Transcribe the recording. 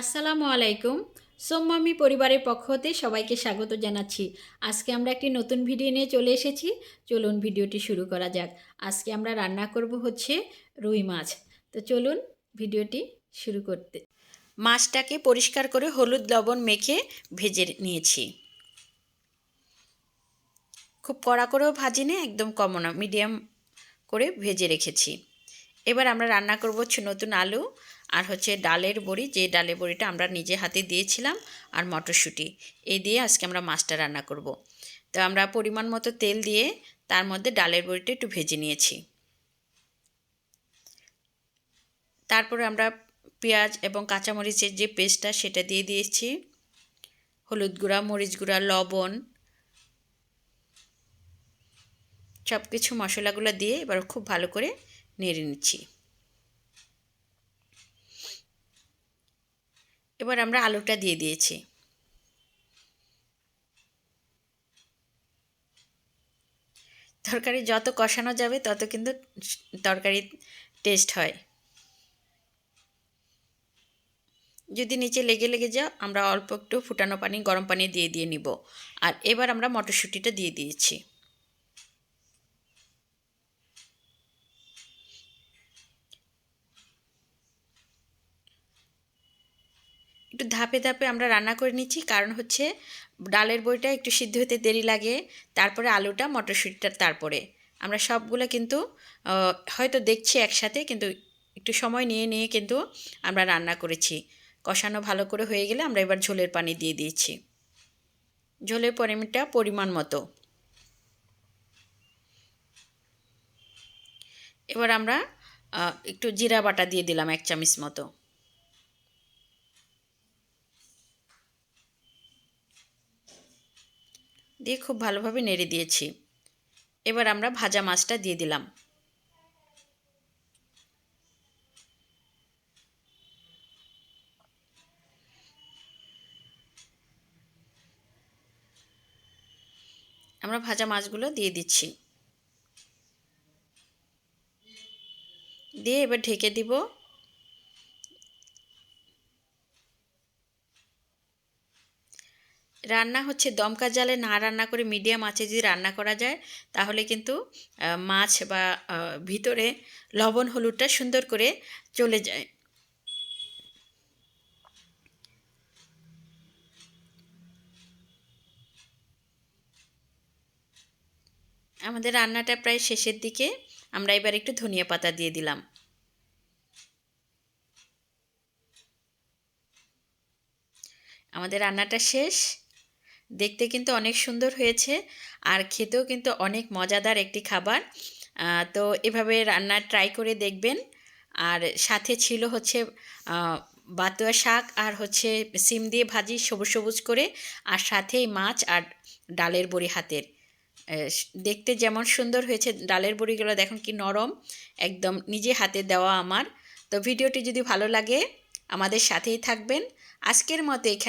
আসসালামু আলাইকুম। সোম্মামি পরিবারের পক্ষ হতে সবাইকে স্বাগত জানাচ্ছি। আজকে আমরা একটি নতুন ভিডিও নিয়ে চলে এসেছি। চলুন ভিডিওটি শুরু করা যাক। আজকে আমরা রান্না করব হচ্ছে রুই মাছ। তো চলুন ভিডিওটি শুরু করতে। মাছটাকে পরিষ্কার করে হলুদ লবণ মেখে ভেজে নিয়েছি। খুব কড়া করেও ভাজিনি, একদম কমন মিডিয়াম করে ভেজে রেখেছি। এবার আমরা রান্না করব নতুন আলু আর হচ্ছে ডালের বড়ি, যে ডালের বড়িটা আমরা নিজে হাতে দিয়েছিলাম, আর মটরশুঁটি। এই দিয়ে আজকে আমরা মাছটা রান্না করব। তো আমরা পরিমাণ মতো তেল দিয়ে তার মধ্যে ডালের বড়িটা একটু ভেজে নিয়েছি। তারপরে আমরা পেঁয়াজ এবং কাঁচামরিচের যে পেস্টটা সেটা দিয়ে দিয়েছি। হলুদ গুঁড়া, মরিচ গুঁড়া, লবণ সব কিছু মশলাগুলো দিয়ে এবার খুব ভালো করে নেড়ে নিচ্ছি। এবার আমরা আলুটা দিয়ে দিয়েছি। তরকারি যত কষানো যাবে, তত কিন্তু তরকারি টেস্ট হয়। যদি নিচে লেগে লেগে যাও, আমরা অল্প একটু ফুটানো পানি, গরম পানি দিয়ে দিয়ে নিব। আর এবার আমরা মটরশুঁটিটা দিয়ে দিয়েছি। একটু ধাপে ধাপে আমরা রান্না করে নিচ্ছি। কারণ হচ্ছে ডালের বইটা একটু সিদ্ধ হতে দেরি লাগে, তারপরে আলুটা, মটরশুঁটিটা তারপরে। আমরা সবগুলো কিন্তু হয়তো দেখছি একসাথে, কিন্তু একটু সময় নিয়ে নিয়ে কিন্তু আমরা রান্না করেছি। কষানো ভালো করে হয়ে গেলে আমরা এবার ঝোলের পানি দিয়ে দিয়েছি। ঝোলের পরিমাণটা পরিমাণ মতো। এবার আমরা একটু জিরা বাটা দিয়ে দিলাম এক চামচ মতো। দিয়ে খুব ভালোভাবে নেড়ে দিয়েছি। এবার আমরা ভাজা মাছটা দিয়ে দিলাম। আমরা ভাজা মাছগুলো দিয়ে দিচ্ছি। দিয়ে এবার ঢেকে দিব রান্না হচ্ছে দমকা জালে না রান্না করে মিডিয়াম আঁচে যদি রান্না করা যায়, তাহলে কিন্তু মাছ বা ভিতরে লবণ, হলুদটা সুন্দর করে চলে যায়। আমাদের রান্নাটা প্রায় শেষের দিকে, আমরা এবার একটু ধনিয়া পাতা দিয়ে দিলাম। আমাদের রান্নাটা শেষ। দেখতে কিন্তু অনেক সুন্দর হয়েছে আর খেতেও কিন্তু অনেক মজাদার একটি খাবার। তো এভাবে রান্না ট্রাই করে দেখবেন। আর সাথে ছিল হচ্ছে বাতুয়া শাক আর হচ্ছে সিম দিয়ে ভাজি সবুজ সবুজ করে আর সাথেই মাছ আর ডালের বড়ি হাতের। দেখতে যেমন সুন্দর হয়েছে, ডালের বড়িগুলো দেখুন কি নরম, একদম নিজে হাতে দেওয়া আমার। তো ভিডিওটি যদি ভালো লাগে, আমাদের সাথেই থাকবেন। আজকের মতো এখানে